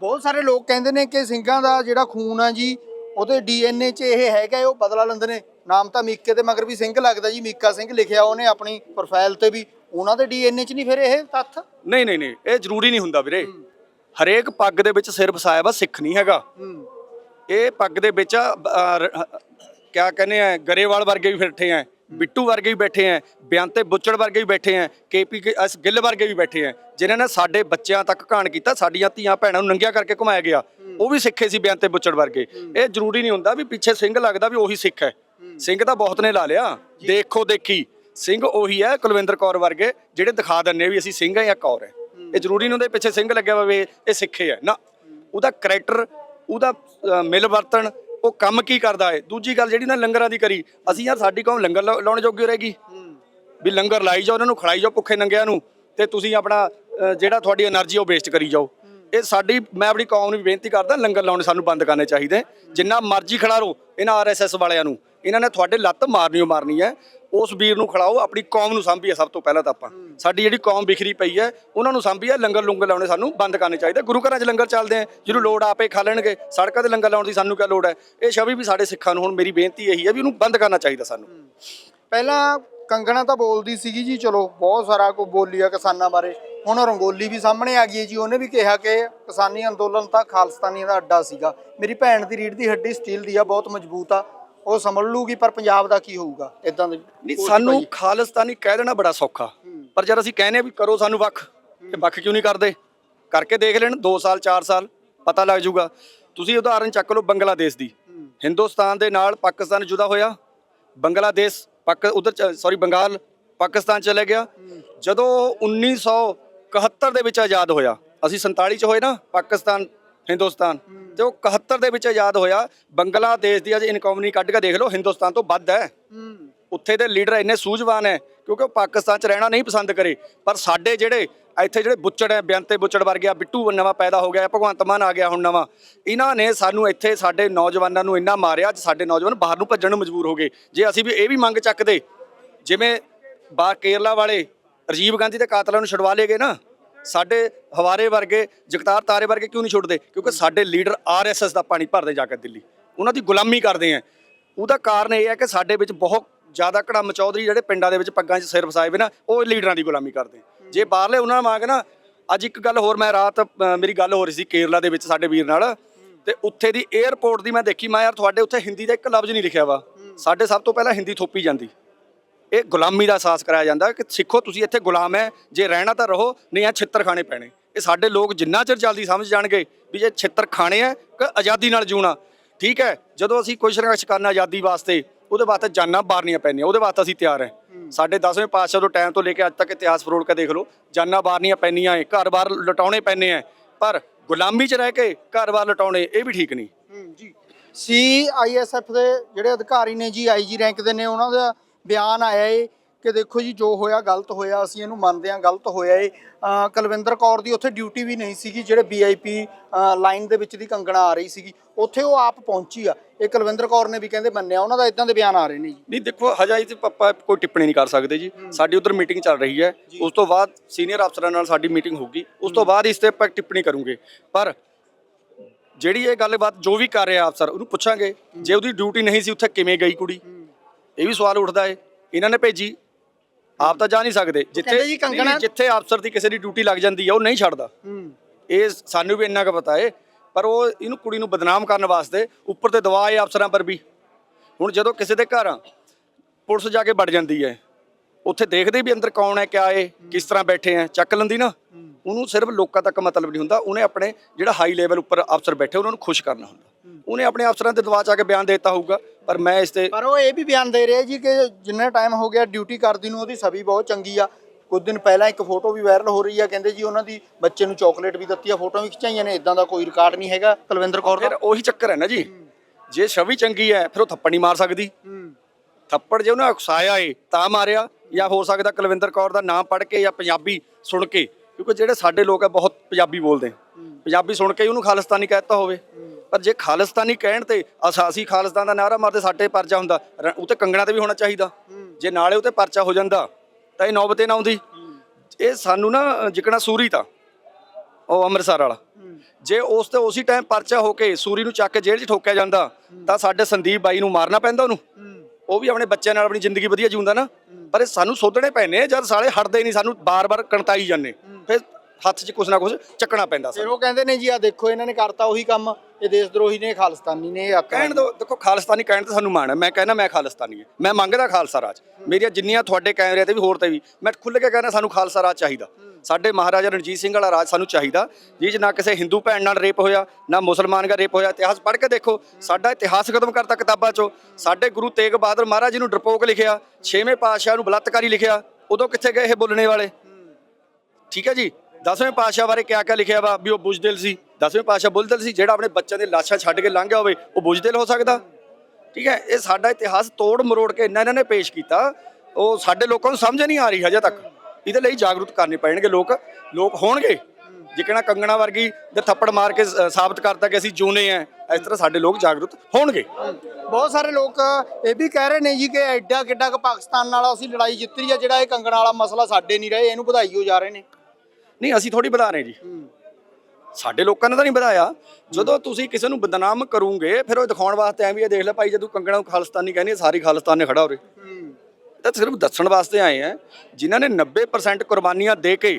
ਬਹੁਤ ਸਾਰੇ ਲੋਕ ਕਹਿੰਦੇ ਨੇ ਕਿ ਸਿੰਘਾਂ ਦਾ ਜਿਹੜਾ ਖੂਨ ਆ ਜੀ ਉਹਦੇ ਡੀਐਨਏ 'ਚ ਇਹ ਹੈਗਾ ਉਹ ਬਦਲਾ ਲੈਂਦੇ ਨੇ। ਨਾਮ ਤਾਂ ਮੀਕੇ ਦੇ ਮਗਰ ਵੀ ਸਿੰਘ ਲੱਗਦਾ ਜੀ ਮੀਕਾ ਸਿੰਘ ਲਿਖਿਆ ਉਹਨੇ ਆਪਣੀ ਪ੍ਰੋਫਾਈਲ ਤੇ ਵੀ। ਉਹਨਾਂ ਦੇ ਡੀਐਨਏ 'ਚ ਨਹੀਂ ਫਿਰ ਇਹ ਤੱਥ? ਨਹੀਂ ਨਹੀਂ ਨਹੀਂ ਇਹ ਜ਼ਰੂਰੀ ਨਹੀਂ ਹੁੰਦਾ ਵੀਰੇ। ਹਰੇਕ ਪੱਗ ਦੇ ਵਿੱਚ ਸਿਰ ਵਸਾਇਆ ਵਾ ਸਿੱਖ ਨਹੀਂ ਹੈਗਾ। ਇਹ ਪੱਗ ਦੇ ਵਿੱਚ ਕਿਆ ਕਹਿੰਦੇ ਆ ਗਰੇਵਾਲ ਵਰਗੇ ਵੀ ਬੈਠੇ ਆ ਬਿੱਟੂ ਵਰਗੇ ਵੀ ਬੈਠੇ ਆ ਬਿਆੰਤੇ ਬੁੱਚੜ ਵਰਗੇ ਵੀ ਬੈਠੇ ਆ ਕੇਪੀ ਐਸ ਗਿੱਲ ਵਰਗੇ ਵੀ ਬੈਠੇ ਆ ਜਿਨ੍ਹਾਂ ਨੇ ਸਾਡੇ ਬੱਚਿਆਂ ਤੱਕ ਘਾਣ ਕੀਤਾ ਸਾਡੀਆਂ ਧੀਆਂ ਭੈਣਾਂ ਨੂੰ ਨੰਗੀਆਂ ਕਰਕੇ ਘੁਮਾਇਆ ਗਿਆ। ਉਹ ਵੀ ਸਿੱਖੇ ਸੀ ਬੇਅੰਤ ਬੁੱਚੜ ਵਰਗੇ। ਇਹ ਜ਼ਰੂਰੀ ਨਹੀਂ ਹੁੰਦਾ ਵੀ ਪਿੱਛੇ ਸਿੰਘ ਲੱਗਦਾ ਵੀ ਉਹੀ ਸਿੱਖ ਹੈ। ਸਿੰਘ ਤਾਂ ਬਹੁਤ ਨੇ ਲਾ ਲਿਆ। ਦੇਖੋ ਦੇਖੀ। ਸਿੰਘ ਉਹੀ ਹੈ ਕੁਲਵਿੰਦਰ ਕੌਰ ਵਰਗੇ ਜਿਹੜੇ ਦਿਖਾ ਦਿੰਨੇ ਵੀ ਅਸੀਂ ਸਿੰਘ ਆ ਜਾਂ ਕੌਰ ਹੈ। ਇਹ ਜ਼ਰੂਰੀ ਨਹੀਂ ਹੁੰਦਾ ਪਿੱਛੇ ਸਿੰਘ ਲੱਗਿਆ ਹੋਵੇ ਇਹ ਸਿੱਖੇ ਹੈ। ਨਾ ਉਹਦਾ ਕੈਰੈਕਟਰ ਉਹਦਾ ਮਿਲ ਵਰਤਣ ਉਹ ਕੰਮ ਕੀ ਕਰਦਾ ਹੈ? ਦੂਜੀ ਗੱਲ ਜਿਹੜੀ ਨਾ ਲੰਗਰਾਂ ਦੀ ਕਰੀ ਅਸੀਂ ਯਾਰ ਸਾਡੀ ਕੌਮ ਲੰਗਰ ਲਾਉਣ ਜੋਗੀ ਰਹੇਗੀ ਵੀ ਲੰਗਰ ਲਾਈ ਜਾਓ ਉਹਨਾਂ ਨੂੰ ਖੜਾਈ ਜਾਓ ਭੁੱਖੇ ਨੰਗਿਆਂ ਨੂੰ ਤੇ ਤੁਸੀਂ ਆਪਣਾ ਜਿਹੜਾ ਤੁਹਾਡੀ એનર્ਜੀ ਉਹ ਵੇਸਟ ਕਰੀ ਜਾਓ। ਇਹ ਸਾਡੀ, ਮੈਂ ਆਪਣੀ ਕੌਮ ਨੂੰ ਵੀ ਬੇਨਤੀ ਕਰਦਾ, ਲੰਗਰ ਲਾਉਣੇ ਸਾਨੂੰ ਬੰਦ ਕਰਨੇ ਚਾਹੀਦੇ। ਜਿੰਨਾ ਮਰਜ਼ੀ ਖਿਲਾਰੋ, ਇਹਨਾਂ ਆਰਐਸਐਸ ਵਾਲਿਆਂ ਨੂੰ। ਇਹਨਾਂ ਨੇ ਤੁਹਾਡੇ ਲੱਤ ਮਾਰਨੀ ਓ ਮਾਰਨੀ ਹੈ। ਉਸ ਵੀਰ ਨੂੰ ਖੜਾਓ ਆਪਣੀ ਕੌਮ ਨੂੰ ਸਾਂਭੀਏ ਸਭ ਤੋਂ ਪਹਿਲਾਂ ਤਾਂ ਆਪਾਂ। ਸਾਡੀ ਜਿਹੜੀ ਕੌਮ ਵਿਖਰੀ ਪਈ ਹੈ, ਉਹਨਾਂ ਨੂੰ ਸਾਂਭੀਏ, ਲੰਗਰ ਲੁੰਗਰ ਲਾਉਣੇ ਸਾਨੂੰ ਬੰਦ ਕਰਨੇ ਚਾਹੀਦੇ। ਗੁਰੂ ਘਰਾਂ 'ਚ ਲੰਗਰ ਚੱਲਦੇ ਆ, ਜਿਹਨੂੰ ਲੋੜ ਆਪੇ ਖਾ ਲੈਣਗੇ। ਸੜਕਾਂ ਤੇ ਲੰਗਰ ਲਾਉਣ ਦੀ ਸਾਨੂੰ ਕੀ ਲੋੜ ਹੈ? ਇਹ ਛਵੀ ਵੀ ਸਾਡੇ ਸਿੱਖਾਂ ਨੂੰ, ਹੁਣ ਮੇਰੀ ਬੇਨਤੀ ਇਹੀ ਹੈ ਵੀ ਉਹਨੂੰ ਬੰਦ ਕਰਨਾ ਚਾਹੀਦਾ ਸਾਨੂੰ। ਪਹਿਲਾਂ ਕੰਗਣਾ ਤਾਂ ਬੋਲਦੀ ਸੀਗੀ ਜੀ, ਚਲੋ, ਬਹੁਤ ਸਾਰਾ ਕੋ ਬੋਲੀ ਆ ਕਿਸਾਨਾਂ ਬਾਰੇ। ਹੁਣ ਰੰਗੋਲੀ ਵੀ ਸਾਹਮਣੇ ਆ ਗਈ ਹੈ ਜੀ ਉਹਨੇ ਵੀ ਕਿਹਾ ਕਿ ਕਿਸਾਨੀ ਅੰਦੋਲਨ ਤਾਂ ਖਾਲਸਤਾਨੀਆਂ ਦਾ ਅੱਡਾ ਸੀਗਾ। ਮੇਰੀ ਭੈਣ ਦੀ ਰੀੜ ਦੀ ਹੱਡੀ ਸਟੀਲ ਦੀ ਆ ਬਹੁਤ ਮਜ਼ਬੂਤ ਆ। ਉਹ ਸਮਝ ਲੂਗੀ ਪਰ ਪੰਜਾਬ ਦਾ ਕੀ ਹੋਊਗਾ? ਇਦਾਂ ਦੇ ਨਹੀਂ ਸਾਨੂੰ ਖਾਲਿਸਤਾਨੀ ਕਹਿ ਦੇਣਾ ਬੜਾ ਸੌਖਾ। ਪਰ ਜਦ ਅਸੀਂ ਕਹਿੰਦੇ ਆ ਵੀ ਕਰੋ ਸਾਨੂੰ ਵੱਖ ਤੇ ਵੱਖ ਕਿਉਂ ਨਹੀਂ ਕਰਦੇ? ਕਰਕੇ ਦੇਖ ਲੈਣ 2 ਸਾਲ 4 ਸਾਲ ਪਤਾ ਲੱਗ ਜਾਊਗਾ। ਤੁਸੀਂ ਉਦਾਹਰਨ ਚੱਕ ਲਓ ਬੰਗਲਾਦੇਸ਼ ਦੀ। ਹਿੰਦੁਸਤਾਨ ਦੇ ਨਾਲ ਪਾਕਿਸਤਾਨ ਜੁਦਾ ਹੋਇਆ। ਬੰਗਲਾਦੇਸ਼ ਪਾਕ ਉਧਰ ਸੌਰੀ ਬੰਗਾਲ ਪਾਕਿਸਤਾਨ ਚਲੇ ਗਿਆ। ਜਦੋਂ 1971 ਦੇ ਵਿੱਚ ਆਜ਼ਾਦ ਹੋਇਆ। ਅਸੀਂ 47 ਚ ਹੋਏ ਨਾ, ਪਾਕਿਸਤਾਨ, ਹਿੰਦੁਸਤਾਨ। ਤੇ ਉਹ 71 ਦੇ ਵਿੱਚ ਆਜ਼ਾਦ ਹੋਇਆ। ਬੰਗਲਾਦੇਸ਼ ਦੀ ਅਜ ਇਨਕੋਮਨੀ ਕੱਢ ਕੇ ਦੇਖ ਲਓ, ਹਿੰਦੁਸਤਾਨ ਤੋਂ ਵੱਧ ਹੈ। ਉੱਥੇ ਦੇ ਲੀਡਰ ਇੰਨੇ ਸੂਝਵਾਨ ਹੈ, ਕਿਉਂਕਿ ਉਹ ਪਾਕਿਸਤਾਨ 'ਚ ਰਹਿਣਾ ਨਹੀਂ ਪਸੰਦ ਕਰੇ। ਪਰ ਸਾਡੇ ਜਿਹੜੇ, ਇੱਥੇ ਜਿਹੜੇ ਬੁੱਚੜ ਹੈ, ਬਿਆੰਤੇ ਬੁੱਚੜ ਵਰ ਗਿਆ ਬਿੱਟੂ ਨਵਾਂ ਪੈਦਾ ਹੋ ਗਿਆ, ਭਗਵੰਤ ਮਾਨ ਆ ਗਿਆ ਹੁਣ ਨਵਾਂ। ਇਹਨਾਂ ਨੇ ਸਾਨੂੰ ਇੱਥੇ ਸਾਡੇ ਨੌਜਵਾਨਾਂ ਨੂੰ ਇੰਨਾ ਮਾਰਿਆ, ਅੱਜ ਸਾਡੇ ਨੌਜਵਾਨ ਬਾਹਰ ਨੂੰ ਭੱਜਣ ਨੂੰ ਮਜਬੂਰ ਹੋ ਗਏ। ਜੇ ਅਸੀਂ ਵੀ ਇਹ ਵੀ ਮੰਗ ਚੱਕਦੇ, ਜਿਵੇਂ ਬਾ ਕੇਰਲਾ ਵਾਲੇ ਰਾਜੀਵ ਗਾਂਧੀ ਦੇ ਕਾਤਲਾਂ ਨੂੰ ਛੁਡਵਾ ਲਏ ਗਏ ਨਾ, ਸਾਡੇ ਹਵਾਰੇ ਵਰਗੇ, ਜਗਤਾਰ ਤਾਰੇ ਵਰਗੇ ਕਿਉਂ ਨਹੀਂ ਛੁੱਟਦੇ? ਕਿਉਂਕਿ ਸਾਡੇ ਲੀਡਰ ਆਰਐਸਐਸ ਦਾ ਪਾਣੀ ਭਰਦੇ ਜਾ ਕੇ ਦਿੱਲੀ। ਉਹਨਾਂ ਦੀ ਗੁਲਾਮੀ ਕਰਦੇ ਆ ਉਹਦਾ ਕਾਰਨ ਇਹ ਹੈ ਕਿ ਸਾਡੇ ਵਿੱਚ ਬਹੁਤ ਜ਼ਿਆਦਾ ਕੜਮ ਚੌਧਰੀ ਜਿਹੜੇ ਪਿੰਡਾਂ ਦੇ ਵਿੱਚ ਪੱਗਾਂ 'ਚ ਸਿਰ ਫਸਾਏ ਵੇ ਨਾ, ਉਹ ਲੀਡਰਾਂ ਦੀ ਗੁਲਾਮੀ ਕਰਦੇ ਜੇ ਬਾਹਰਲੇ ਉਹਨਾਂ ਨਾਲ ਮੰਗ ਨਾ, ਅੱਜ ਇੱਕ ਗੱਲ ਹੋਰ ਮੈਂ ਰਾਤ ਮੇਰੀ ਗੱਲ ਹੋ ਰਹੀ ਸੀ ਕੇਰਲਾ ਦੇ ਵਿੱਚ ਸਾਡੇ ਵੀਰ ਨਾਲ, ਤੇ ਉੱਥੇ ਦੀ 에ਅਰਪੋਰਟ ਦੀ ਮੈਂ ਦੇਖੀ, ਮੈਂ ਯਾਰ ਤੁਹਾਡੇ ਉੱਥੇ ਹਿੰਦੀ ਦਾ ਇੱਕ ਲਫ਼ਜ਼ ਨਹੀਂ ਲਿਖਿਆ ਵਾ। ਸਾਡੇ ਸਭ ਤੋਂ ਪਹਿਲਾਂ ਹਿੰਦੀ ਥੋਪੀ ਜਾਂਦੀ। ਇਹ ਗੁਲਾਮੀ ਦਾ ਅਹਿਸਾਸ ਕਰਾਇਆ ਜਾਂਦਾ ਕਿ ਸਿੱਖੋ, ਤੁਸੀਂ ਇੱਥੇ ਗੁਲਾਮ ਹੈ, ਜੇ ਰਹਿਣਾ ਤਾਂ ਰਹੋ, ਨਹੀਂ ਆ ਛਿੱਤਰ ਖਾਣੇ ਪੈਣੇ। ਇਹ ਸਾਡੇ ਲੋਕ ਜਿੰਨਾ ਚਿਰ ਜਲਦੀ ਸਮਝ ਜਾਣਗੇ ਵੀ ਜੇ ਛਿੱਤਰ ਖਾਣੇ ਆ ਕਿ ਆਜ਼ਾਦੀ ਨਾਲ ਜਿਉਣਾ। ਠੀਕ ਹੈ, ਜਦੋਂ ਅਸੀਂ ਕੋਈ ਸੰਘਰਸ਼ ਕਰਨਾ ਆਜ਼ਾਦੀ ਵਾਸਤੇ, ਉਹਦੇ ਵਾਸਤੇ ਜਾਨਾਂ ਬਾਰਨੀਆਂ ਪੈਣੀਆਂ, ਉਹਦੇ ਵਾਸਤੇ ਅਸੀਂ ਤਿਆਰ ਹੈ। ਸਾਡੇ 10ਵੇਂ ਪਾਤਸ਼ਾਹ ਤੋਂ ਟਾਈਮ ਤੋਂ ਲੈ ਕੇ ਅੱਜ ਤੱਕ ਇਤਿਹਾਸ ਫਰੋਲ ਕੇ ਦੇਖ ਲਓ, ਜਾਨਾਂ ਬਾਰਨੀਆਂ ਪੈਣੀਆਂ ਏ ਘਰ-ਬਾਰ ਲਟਾਉਣੇ ਪੈਣੇ ਆ ਪਰ ਗੁਲਾਮੀ 'ਚ ਰਹਿ ਕੇ ਘਰ-ਬਾਰ ਲਟਾਉਣੇ, ਇਹ ਵੀ ਠੀਕ ਨਹੀਂ। ਹੂੰ, ਜੀ। ਸੀਆਈਐਸਐਫ ਦੇ ਜਿਹੜੇ ਅਧਿਕਾਰੀ ਨੇ ਜੀ ਆਈਜੀ ਰੈਂਕ ਦੇ ਨੇ, ਉਹਨਾਂ ਦਾ ਬਿਆਨ ਆਇਆ ਏ ਕਿ ਦੇਖੋ ਜੀ ਜੋ ਹੋਇਆ ਗਲਤ ਹੋਇਆ ਅਸੀਂ ਇਹਨੂੰ ਮੰਨਦੇ ਹਾਂ ਗਲਤ ਹੋਇਆ ਏ। ਕੁਲਵਿੰਦਰ ਕੌਰ ਦੀ ਉੱਥੇ ਡਿਊਟੀ ਵੀ ਨਹੀਂ ਸੀਗੀ ਜਿਹੜੇ ਵੀਆਈਪੀ ਲਾਈਨ ਦੇ ਵਿੱਚ ਦੀ ਕੰਗਣਾ ਆ ਰਹੀ ਸੀਗੀ। ਉੱਥੇ ਉਹ ਆਪ ਪਹੁੰਚੀ ਆ। ਇਹ ਕੁਲਵਿੰਦਰ ਕੌਰ ਨੇ ਵੀ ਕਹਿੰਦੇ ਮੰਨਿਆ ਉਹਨਾਂ ਦਾ ਇਦਾਂ ਦੇ ਬਿਆਨ ਆ ਰਹੇ ਨੇ ਜੀ। ਨਹੀਂ ਦੇਖੋ ਹਜਾਈ ਤੇ ਪਾਪਾ ਕੋਈ ਟਿੱਪਣੀ ਨਹੀਂ ਕਰ ਸਕਦੇ ਜੀ। ਸਾਡੀ ਉਧਰ ਮੀਟਿੰਗ ਚੱਲ ਰਹੀ ਹੈ। ਉਸ ਤੋਂ ਬਾਅਦ ਸੀਨੀਅਰ ਅਫਸਰਾਂ ਨਾਲ ਸਾਡੀ ਮੀਟਿੰਗ ਹੋਊਗੀ। ਉਸ ਤੋਂ ਬਾਅਦ ਇਸ ਤੇ ਆਪਾਂ ਟਿੱਪਣੀ ਕਰੂੰਗੇ। ਪਰ ਜਿਹੜੀ ਇਹ ਗੱਲਬਾਤ ਜੋ ਵੀ ਕਰ ਰਿਹਾ ਅਫਸਰ ਉਹਨੂੰ ਪੁੱਛਾਂਗੇ। ਜੇ ਉਹਦੀ ਡਿਊਟੀ ਨਹੀਂ ਸੀ ਉੱਥੇ ਕਿਵੇਂ ਗਈ ਕੁੜੀ? ਇਹ ਵੀ ਸਵਾਲ ਉੱਠਦਾ ਹੈ ਇਹਨਾਂ ਨੇ ਭੇਜੀ। ਆਪ ਤਾਂ ਜਾ ਨਹੀਂ ਸਕਦੇ। ਜਿੱਥੇ ਕਹਿੰਦੇ ਜੀ ਕੰਗਣਾ- ਨਹੀਂ, ਜਿੱਥੇ ਅਫਸਰ ਦੀ ਕਿਸੇ ਦੀ ਡਿਊਟੀ ਲੱਗ ਜਾਂਦੀ ਹੈ ਉਹ ਨਹੀਂ ਛੱਡਦਾ। ਹੂੰ। ਇਹ ਸਾਨੂੰ ਵੀ ਇੰਨਾ ਕੁ ਪਤਾ ਹੈ ਪਰ ਉਹ ਇਹਨੂੰ ਕੁੜੀ ਨੂੰ ਬਦਨਾਮ ਕਰਨ ਵਾਸਤੇ ਉੱਪਰ ਤੇ ਦਵਾ ਹੈ ਅਫਸਰਾਂ ਪਰ ਵੀ। ਹੁਣ ਜਦੋਂ ਕਿਸੇ ਦੇ ਘਰ ਪੁਲਿਸ ਜਾ ਕੇ ਵੜ ਜਾਂਦੀ ਹੈ ਉੱਥੇ ਦੇਖਦੇ ਵੀ ਅੰਦਰ ਕੌਣ ਹੈ ਕਿਆ ਹੈ ਕਿਸ ਤਰ੍ਹਾਂ ਬੈਠੇ ਆ ਚੱਕ ਲੈਂਦੀ ਨਾ। ਉਹਨੂੰ ਸਿਰਫ ਲੋਕਾਂ ਤੱਕ ਮਤਲਬ ਨਹੀਂ ਹੁੰਦਾ। ਉਹਨੇ ਆਪਣੇ ਜਿਹੜਾ ਹਾਈ ਲੈਵਲ ਉੱਪਰ ਅਫਸਰ ਬੈਠੇ ਉਹਨਾਂ ਨੂੰ ਖੁਸ਼ ਕਰਨਾ ਹੁੰਦਾ। ਉਹਨੇ ਆਪਣੇ ਅਫਸਰਾਂ ਦੇ ਦਵਾ ਚ ਆ ਕੇ ਬਿਆਨ ਦੇ ਦਿੱਤਾ ਹੋਊਗਾ। ਪਰ ਮੈਂ ਇਸ ਤੇ ਪਰ ਉਹ ਇਹ ਵੀ ਬਿਆਨ ਦੇ ਰਿਹਾ ਜੀ ਕਿ ਜਿੰਨਾ ਟਾਈਮ ਹੋ ਗਿਆ ਡਿਊਟੀ ਕਰਦੀ ਨੂੰ ਉਹਦੀ ਛਵੀ ਬਹੁਤ ਚੰਗੀ ਆ। ਕੁਝ ਦਿਨ ਪਹਿਲਾਂ ਇੱਕ ਫੋਟੋ ਵੀ ਵਾਇਰਲ ਹੋ ਰਹੀ ਆ ਕਹਿੰਦੇ ਜੀ ਉਹਨਾਂ ਦੀ ਬੱਚੇ ਨੂੰ ਚਾਕਲੇਟ ਵੀ ਦਿੱਤੀ ਆ ਫੋਟੋਆਂ ਵੀ ਖਿਚਾਈਆਂ ਨੇ ਇਦਾਂ ਦਾ ਕੋਈ ਰਿਕਾਰਡ ਨਹੀਂ ਹੈਗਾ। ਕੁਲਵਿੰਦਰ ਕੌਰ ਫਿਰ ਦਾ ਉਹੀ ਚੱਕਰ ਹੈ ਨਾ ਜੀ। ਜੇ ਛਵੀ ਚੰਗੀ ਹੈ ਫਿਰ ਉਹ ਥੱਪੜ ਨਹੀਂ ਮਾਰ ਸਕਦੀ। ਥੱਪੜ ਜੇ ਉਹਨੇ ਉਕਸਾਇਆ ਏ ਤਾਂ ਮਾਰਿਆ ਜਾਂ ਹੋ ਸਕਦਾ ਕੁਲਵਿੰਦਰ ਕੌਰ ਦਾ ਨਾਮ ਪੜ੍ਹ ਕੇ ਜਾਂ ਪੰਜਾਬੀ ਸੁਣ ਕੇ ਕਿਉਂਕਿ ਜਿਹੜੇ ਸਾਡੇ ਲੋਕ ਆ ਬਹੁਤ ਪੰਜਾਬੀ ਬੋਲਦੇ ਆ। ਪੰਜਾਬੀ ਸੁਣ ਕੇ ਹੀ ਉਹਨੂੰ ਖਾਲਿਸਤਾਨੀ ਕਹਿਤਾ ਹੋਵੇ। ਪਰ ਜੇ ਖਾਲਿਸਤਾਨੀ ਕਹਿਣ ਤੇ ਅਸਾਸੀ ਖਾਲਿਸਤਾਨ ਦਾ ਨਾਰਾ ਮਾਰਦੇ ਸਾਡੇ ਪਰਚਾ ਹੁੰਦਾ। ਉਹ ਤੇ ਕੰਗਣਾ ਤੇ ਵੀ ਹੋਣਾ ਚਾਹੀਦਾ। ਜੇ ਨਾਲੇ ਉਹ ਤੇ ਪਰਚਾ ਹੋ ਜਾਂਦਾ ਤਾਂ ਇਹ ਨੌਬਤੇ ਨਾ ਆਉਂਦੀ। ਇਹ ਸਾਨੂੰ ਨਾ ਜਿਕਣਾ ਸੂਰੀ ਤਾਂ ਉਹ ਅੰਮ੍ਰਿਤਸਰ ਵਾਲਾ। ਜੇ ਉਸ ਤੇ ਉਸੇ ਟਾਈਮ ਪਰਚਾ ਹੋ ਕੇ ਸੂਰੀ ਨੂੰ ਚੱਕ ਕੇ ਜੇਲ੍ਹ 'ਚ ਠੋਕਿਆ ਜਾਂਦਾ ਤਾਂ ਸਾਡੇ ਸੰਦੀਪ ਬਾਈ ਨੂੰ ਮਾਰਨਾ ਪੈਂਦਾ ਉਹਨੂੰ। ਉਹ ਵੀ ਆਪਣੇ ਬੱਚਿਆਂ ਨਾਲ ਆਪਣੀ ਜ਼ਿੰਦਗੀ ਵਧੀਆ ਜਿਉਂਦਾ ਨਾ। ਪਰ ਇਹ ਸਾਨੂੰ ਸੋਧਣੇ ਪੈਣੇ ਜਦ ਸਾਲੇ ਹਟਦੇ ਨਹੀਂ ਸਾਨੂੰ ਬਾਰ-ਬਾਰ ਕਣਤਾਈ ਜਾਂਦੇ। ਫਿਰ ਹੱਥ 'ਚ ਕੁਛ ਨਾ ਕੁਛ ਚੱਕਣਾ ਪੈਂਦਾ ਫਿਰ ਸਾਨੂੰ। ਉਹ ਕਹਿੰਦੇ ਨੇ ਜੀ ਆ ਦੇਖੋ ਇਹਨਾਂ ਨੇ ਕਰਤਾ ਉਹੀ ਕੰਮ ਇਹ ਦੇਸ਼ ਦਰੋਹੀ ਨੇ ਖਾਲਿਸਤਾਨੀ ਨੇ ਇਹ ਕਹਿਣ ਦੋ ਦੇਖੋ ਖਾਲਿਸਤਾਨੀ ਕਹਿਣ ਤੇ ਸਾਨੂੰ ਮਾਣ ਹੈ। ਮੈਂ ਕਹਿੰਦਾ ਮੈਂ ਖਾਲਿਸਤਾਨੀ ਹਾਂ। ਮੈਂ ਮੰਗਦਾ ਖਾਲਸਾ ਰਾਜ। ਮੇਰੀਆਂ ਜਿੰਨੀਆਂ ਤੁਹਾਡੇ ਕੈਮਰਿਆਂ ਤੇ ਵੀ ਹੋਰ ਤੇ ਵੀ ਮੈਂ ਖੁੱਲ੍ਹ ਕੇ ਕਹਿੰਦਾ ਸਾਨੂੰ ਖਾਲਸਾ ਰਾਜ ਚਾਹੀਦਾ। ਸਾਡੇ ਮਹਾਰਾਜਾ ਰਣਜੀਤ ਸਿੰਘ ਵਾਲਾ ਰਾਜ ਸਾਨੂੰ ਚਾਹੀਦਾ ਜਿਹ 'ਚ ਨਾ ਕਿਸੇ ਹਿੰਦੂ ਭੈਣ ਨਾਲ ਰੇਪ ਹੋਇਆ ਨਾ ਮੁਸਲਮਾਨ ਦਾ ਰੇਪ ਹੋਇਆ। ਇਤਿਹਾਸ ਪੜ੍ਹ ਕੇ ਦੇਖੋ ਸਾਡਾ ਇਤਿਹਾਸ ਖਤਮ ਕਰਤਾ ਕਿਤਾਬਾਂ 'ਚੋਂ। ਸਾਡੇ ਗੁਰੂ ਤੇਗ ਬਹਾਦਰ ਮਹਾਰਾਜ ਜੀ ਨੂੰ ਡਰਪੋਕ ਲਿਖਿਆ ਛੇਵੇਂ ਪਾਤਸ਼ਾਹ ਨੂੰ ਬਲਤਕਾਰੀ ਲਿਖਿਆ ਉਦੋਂ ਕਿੱਥੇ ਗਏ ਇਹ ਬੋਲਣੇ ਵਾਲੇ? ਠੀਕ ਹੈ ਜੀ? ਦਸਵੇਂ ਪਾਤਸ਼ਾਹ ਬਾਰੇ ਕਿਆ ਕਿਆ ਲਿਖਿਆ ਵਾ? ਵੀ ਉਹ ਬੁਝਦਿਲ ਸੀ। ਦਸਵੇਂ ਪਾਤਸ਼ਾਹ ਬੁਝਦਿਲ ਸੀ, ਜਿਹੜਾ ਆਪਣੇ ਬੱਚਿਆਂ ਦੇ ਲਾਸ਼ਾਂ ਛੱਡ ਕੇ ਲੰਘ ਗਿਆ ਹੋਵੇ, ਉਹ ਬੁਝਦਿਲ ਹੋ ਸਕਦਾ। ਠੀਕ ਹੈ, ਇਹ ਸਾਡਾ ਇਤਿਹਾਸ ਤੋੜ ਮਰੋੜ ਕੇ ਇੰਨਾ ਇਹਨਾਂ ਨੇ ਪੇਸ਼ ਕੀਤਾ, ਉਹ ਸਾਡੇ ਲੋਕਾਂ ਨੂੰ ਸਮਝ ਨਹੀਂ ਆ ਰਹੀ ਹਜੇ ਤੱਕ। ਇਹਦੇ ਲਈ ਜਾਗਰੂਕ ਕਰਨੇ ਪੈਣਗੇ ਲੋਕ। ਲੋਕ ਹੋਣਗੇ। ਜਿਕਣਾ ਕੰਗਣਾ ਵਰਗੀ ਦੇ ਥੱਪੜ ਮਾਰ ਕੇ ਸ- ਸਾਬਤ ਕਰਤਾ ਕਿ ਅਸੀਂ ਜੂਨੇ ਆ। ਇਸ ਤਰ੍ਹਾਂ ਸਾਡੇ ਲੋਕ ਜਾਗਰੂਕ ਹੋਣਗੇ। ਬਹੁਤ ਸਾਰੇ ਲੋਕ ਇਹ ਵੀ ਕਹਿ ਰਹੇ ਨੇ ਜੀ ਕਿ ਐਡਾ ਕਿੱਡਾ ਕੁ ਪਾਕਿਸਤਾਨ ਨਾਲ ਅਸੀਂ ਲੜਾਈ ਜਿੱਤ ਰਹੀ ਆ, ਜਿਹੜਾ ਇਹ ਕੰਗਣਾ ਵਾਲਾ ਮਸਲਾ ਸਾਡੇ ਨਹੀਂ ਰਹੇ, ਇਹਨੂੰ ਵਧਾਈ ਹੋ ਜਾ ਰਹੇ ਨੇ। ਨਹੀਂ, ਅਸੀਂ ਥੋੜੀ ਵਧਾ ਰਹੇ ਜੀ। ਸਾਡੇ ਲੋਕਾਂ ਨੇ ਤਾਂ ਨਹੀਂ ਵਧਾਇਆ। ਜਦੋਂ ਤੁਸੀਂ ਕਿਸੇ ਨੂੰ ਬਦਨਾਮ ਕਰੋਗੇ, ਫਿਰ ਉਹ ਦਿਖਾਉਣ ਵਾਸਤੇ ਐਵੇਂ ਵੀ ਇਹ ਦੇਖ ਲੈ ਭਾਈ, ਜਦੋਂ ਕੰਗਣਾ ਨੂੰ ਖਾਲਿਸਤਾਨੀ ਕਹਿੰਦੀ ਸਾਰੀ ਖਾਲਿਸਤਾਨ ਨੇ ਖੜਾ ਉਰੇ। ਇਹ ਤਾਂ ਸਿਰਫ ਦੱਸਣ ਵਾਸਤੇ ਆਏ ਆ, ਜਿਨ੍ਹਾਂ ਨੇ 90% ਕੁਰਬਾਨੀਆਂ ਦੇ ਕੇ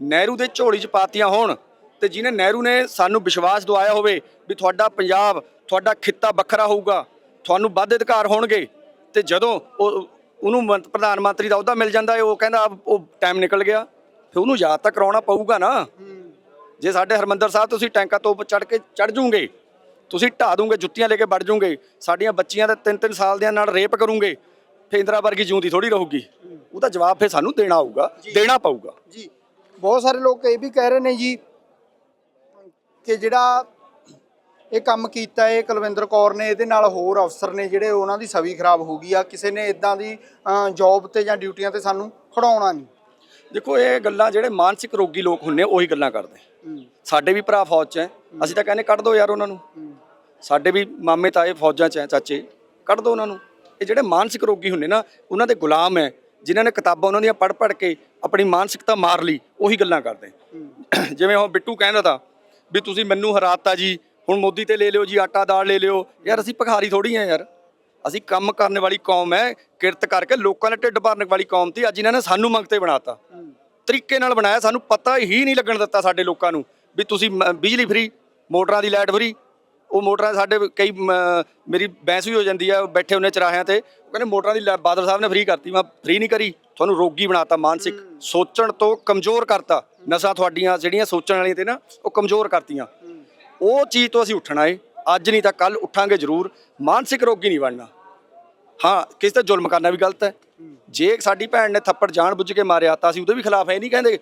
ਨਹਿਰੂ ਦੇ ਝੋਲੀ 'ਚ ਪਾਤੀਆਂ ਹੋਣ ਤੇ ਜਿਨੇ ਨਹਿਰੂ ਨੇ ਸਾਨੂੰ ਵਿਸ਼ਵਾਸ ਦਵਾਇਆ ਹੋਵੇ ਵੀ ਤੁਹਾਡਾ ਪੰਜਾਬ, ਤੁਹਾਡਾ ਖਿੱਤਾ ਵੱਖਰਾ ਹੋਊਗਾ, ਤੁਹਾਨੂੰ ਵੱਧ ਅਧਿਕਾਰ ਹੋਣਗੇ ਤੇ ਜਦੋਂ ਉਹ, ਉਹਨੂੰ ਪ੍ਰਧਾਨ ਮੰਤਰੀ ਦਾ ਅਹੁਦਾ ਮਿਲ ਜਾਂਦਾ ਹੈ, ਉਹ ਕਹਿੰਦਾ, ਉਹ ਟਾਈਮ ਨਿਕਲ ਗਿਆ। ਫਿਰ ਉਹਨੂੰ ਯਾਦ ਤਾਂ ਕਰਾਉਣਾ ਪਊਗਾ ਨਾ। ਜੇ ਸਾਡੇ ਹਰਮੰਦਰ ਸਾਹਿਬ ਤੁਸੀਂ ਟੈਂਕਾਂ ਤੋਂ ਚੜ ਕੇ ਚੜ ਜੂਗੇ ਤੁਸੀਂ ਢਾ ਦੂਗੇ ਜੁੱਤੀਆਂ ਲੈ ਕੇ ਵੜ ਜੂਗੇ ਸਾਡੀਆਂ ਬੱਚੀਆਂ ਦੇ ਤਿੰਨ ਤਿੰਨ ਸਾਲ ਦਿਆਂ ਨਾਲ ਰੇਪ ਕਰੂਗੇ ਫੇਰ ਇੰਦਰਾ ਵਰਗੀ ਜਿਉਂਦੀ ਥੋੜੀ ਰਹੂਗੀ। ਉਹਦਾ ਜਵਾਬ ਫੇਰ ਸਾਨੂੰ ਦੇਣਾ ਆਊਗਾ ਦੇਣਾ ਪਊਗਾ। ਜੀ। ਬਹੁਤ ਸਾਰੇ ਲੋਕ ਇਹ ਵੀ ਕਹਿ ਰਹੇ ਨੇ ਜੀ ਕਿ ਜਿਹੜਾ ਇਹ ਕੰਮ ਕੀਤਾ ਹੈ ਕੁਲਵਿੰਦਰ ਕੌਰ ਨੇ ਇਹਦੇ ਨਾਲ ਹੋਰ ਅਫਸਰ ਨੇ ਜਿਹੜੇ ਉਹਨਾਂ ਦੀ ਛਵੀ ਖਰਾਬ ਹੋ ਗਈ ਆ ਕਿਸੇ ਨੇ ਇਦਾਂ ਦੀ ਜੌਬ ਤੇ ਜਾਂ ਡਿਊਟੀਆਂ ਤੇ ਸਾਨੂੰ ਖੜਾਉਣਾ ਨਹੀਂ। ਦੇਖੋ ਇਹ ਗੱਲਾਂ ਜਿਹੜੇ ਮਾਨਸਿਕ ਰੋਗੀ ਲੋਕ ਹੁੰਨੇ ਉਹੀ ਗੱਲਾਂ ਕਰਦੇ। ਸਾਡੇ ਵੀ ਭਰਾ ਫੌਜ 'ਚ ਐ ਅਸੀਂ ਤਾਂ ਕਹਿੰਦੇ ਕੱਢ ਦਿਓ ਯਾਰ ਉਹਨਾਂ ਨੂੰ। ਸਾਡੇ ਵੀ ਮਾਮੇ ਤਾਏ ਫੌਜਾਂ 'ਚ ਐ ਚਾਚੇ। ਕੱਢ ਦਿਓ ਉਹਨਾਂ ਨੂੰ। ਇਹ ਜਿਹੜੇ ਮਾਨਸਿਕ ਰੋਗੀ ਹੁੰਨੇ ਨਾ ਉਹਨਾਂ ਦੇ ਗੁਲਾਮ ਐ ਜਿਨ੍ਹਾਂ ਨੇ ਕਿਤਾਬਾਂ ਉਹਨਾਂ ਦੀਆਂ ਪੜ੍ਹ ਪੜ੍ਹ ਕੇ ਆਪਣੀ ਮਾਨਸਿਕਤਾ ਮਾਰ ਲਈ ਉਹੀ ਗੱਲਾਂ ਕਰਦੇ। ਜਿਵੇਂ ਉਹ ਬਿੱਟੂ ਕਹਿੰਦਾ ਤਾ ਵੀ ਤੁਸੀਂ ਮੈਨੂੰ ਹਰਾਤਾ ਜੀ ਹੁਣ ਮੋਦੀ ਤੇ ਲੈ ਲਿਓ ਜੀ ਆਟਾ ਦਾਲ ਲੈ ਲਿਓ। ਯਾਰ ਅਸੀਂ ਭਿਖਾਰੀ ਥੋੜੀ ਆ ਯਾਰ। ਅਸੀਂ ਕੰਮ ਕਰਨ ਵਾਲੀ ਕੌਮ ਹੈ ਕਿਰਤ ਕਰਕੇ ਲੋਕਾਂ ਦੇ ਢਿੱਡ ਭਰਨ ਵਾਲੀ ਕੌਮ ਤੀ ਅੱਜ ਇਹਨਾਂ ਨੇ ਸਾਨੂੰ ਮੰਗਤੇ ਬਣਾਤਾ। ਤਰੀਕੇ ਨਾਲ ਬਣਾਇਆ ਸਾਨੂੰ ਪਤਾ ਹੀ ਨਹੀਂ ਲੱਗਣ ਦਿੱਤਾ ਸਾਡੇ ਲੋਕਾਂ ਨੂੰ ਵੀ ਤੁਸੀਂ ਬਿਜਲੀ ਫਰੀ ਮੋਟਰਾਂ ਦੀ ਲਾਈਟ ਫਰੀ। ਉਹ ਮੋਟਰਾਂ ਸਾਡੇ ਕਈ ਮੇਰੀ ਬੈਂਸ ਵੀ ਹੋ ਜਾਂਦੀ ਆ ਬੈਠੇ ਉਹਨੇ ਚਰਾਹਿਆਂ ਤੇ। ਉਹ ਕਹਿੰਦੇ ਮੋਟਰਾਂ ਦੀ ਬਾਦਲ ਸਾਹਿਬ ਨੇ ਫਰੀ ਕਰਤੀ ਮੈਂ ਫਰੀ ਨਹੀਂ ਕਰੀ ਤੁਹਾਨੂੰ ਰੋਗੀ ਬਣਾਤਾ ਮਾਨਸਿਕ। ਸੋਚਣ ਤੋਂ ਕਮਜ਼ੋਰ ਕਰਤਾ। ਨਸਾਂ ਤੁਹਾਡੀਆਂ ਜਿਹੜੀਆਂ ਸੋਚਣ ਵਾਲੀਆਂ ਤੇ ਨਾ ਉਹ ਕਮਜ਼ੋਰ ਕਰਤੀਆਂ। ਉਹ ਚੀਜ਼ ਤੋਂ ਅਸੀਂ ਉੱਠਣਾ ਏ। ਅੱਜ ਨਹੀਂ ਤਾਂ ਕੱਲ ਉੱਠਾਂਗੇ ਜ਼ਰੂਰ। ਮਾਨਸਿਕ ਰੋਗੀ ਨਹੀਂ ਬਣਨਾ। ਹਾਂ ਕਿਸੇ ਤੇ ਜ਼ੁਲਮ ਕਰਨਾ ਵੀ ਗਲਤ ਹੈ। ਜੇ ਸਾਡੀ ਭੈਣ ਨੇ ਥੱਪੜ ਜਾਣ ਬੁੱਝ ਕੇ ਮਾਰਿਆ ਤਾਂ ਅਸੀਂ ਉਹਦੇ ਵੀ ਖਿਲਾਫ ਹੈ ਨਹੀਂ ਕਹਿੰਦੇ।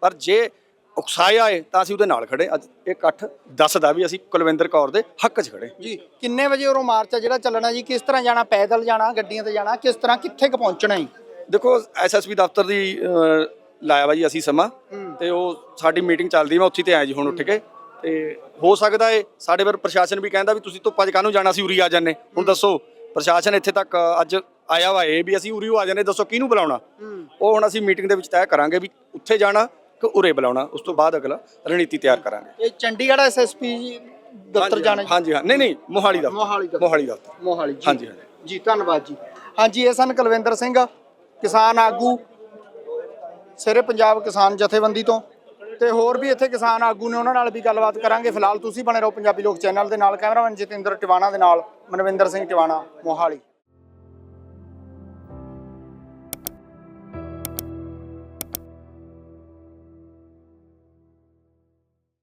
ਪਰ ਜੇ ਉਕਸਾਇਆ ਏ ਤਾਂ ਅਸੀਂ ਉਹਦੇ ਨਾਲ ਖੜੇ ਅੱਜ ਇਹ ਇਕੱਠ ਦੱਸਦਾ ਵੀ ਅਸੀਂ ਕੁਲਵਿੰਦਰ ਕੌਰ ਦੇ ਹੱਕ 'ਚ ਖੜੇ ਜੀ ਕਿੰਨੇ ਵਜੇ ਉਰੋਂ ਮਾਰਚ ਆ ਜਿਹੜਾ ਚੱਲਣਾ ਜੀ? ਕਿਸ ਤਰ੍ਹਾਂ ਜਾਣਾ ਪੈਦਲ ਜਾਣਾ ਗੱਡੀਆਂ ਤੇ ਜਾਣਾ? ਕਿਸ ਤਰ੍ਹਾਂ ਕਿੱਥੇ ਕ ਪਹੁੰਚਣਾ ਹੈ ਦੇਖੋ ਐਸਐਸਪੀ ਦਫ਼ਤਰ ਦੀ ਲਾਇਆ ਵਾ ਜੀ ਅਸੀਂ ਸਮਾਂ। ਤੇ ਉਹ ਸਾਡੀ ਮੀਟਿੰਗ ਚੱਲਦੀ ਮੈਂ ਉੱਥੇ ਤੇ ਆਇਆ ਜੀ ਹੁਣ ਉੱਠ ਕੇ। ਤੇ ਹੋ ਸਕਦਾ ਏ ਸਾਡੇ ਵਰ ਪ੍ਰਸ਼ਾਸਨ ਵੀ ਕਹਿੰਦਾ ਵੀ ਤੁਸੀਂ ਧੁੱਪਾਂ 'ਚ ਕਾਹਨੂੰ ਜਾਣਾ ਸੀ ਉਰੀ ਆ ਜਾਂਦੇ। ਹੁਣ ਦੱਸੋ ਪ੍ਰਸ਼ਾਸਨ ਇੱਥੇ ਤੱਕ ਅੱਜ ਆਇਆ ਵਾ ਇਹ ਵੀ ਅਸੀਂ ਉਰੀ ਆ ਜਾਂਦੇ ਦੱਸੋ ਕਿਹਨੂੰ ਬੁਲਾਉਣਾ? ਉਹ ਹੁਣ ਅਸੀਂ ਮੀਟਿੰਗ ਦੇ ਵਿੱਚ ਤੈਅ ਕਰਾਂਗੇ ਵੀ ਉੱਥੇ ਜਾਣਾ ਕਿ ਉਰੇ ਬੁਲਾਉਣਾ ਉਸ ਤੋਂ ਬਾਅਦ ਅਗਲਾ ਰਣਨੀਤੀ ਤਿਆਰ ਕਰਾਂਗੇ। ਇਹ ਚੰਡੀਗੜ੍ਹ ਐਸਐਸਪੀ ਜੀ ਦਫ਼ਤਰ ਜਾਣਾ? ਜੀ ਹਾਂਜੀ ਹਾਂ ਨਹੀਂ ਨਹੀਂ ਮੋਹਾਲੀ ਦਾ ਮੋਹਾਲੀ ਦਫ਼ਤਰ। ਮੋਹਾਲੀ ਦਫ਼ਤਰ। ਮੋਹਾਲੀ ਜੀ। ਹਾਂਜੀ ਹਾਂਜੀ। ਜੀ ਧੰਨਵਾਦ ਜੀ। ਹਾਂਜੀ ਇਹ ਸਨ ਕੁਲਵਿੰਦਰ ਸਿੰਘ ਕਿਸਾਨ ਆਗੂ ਸਿਰੇ ਪੰਜਾਬ ਕਿਸਾਨ ਜਥੇਬੰਦੀ ਤੋਂ। ਤੇ ਹੋਰ ਵੀ ਇੱਥੇ ਕਿਸਾਨ ਆਗੂ ਨੇ ਉਹਨਾਂ ਨਾਲ ਵੀ ਗੱਲਬਾਤ ਕਰਾਂਗੇ। ਫਿਲਹਾਲ ਤੁਸੀਂ ਬਣੇ ਰਹੋ ਪੰਜਾਬੀ ਲੋਕ ਚੈਨਲ ਦੇ ਨਾਲ। ਕੈਮਰਾਮੈਨ ਜਤਿੰਦਰ ਟਿਵਾਣਾ ਦੇ ਨਾਲ ਮਨਵਿੰਦਰ ਸਿੰਘ ਟਿਵਾਣਾ, ਮੋਹਾਲੀ।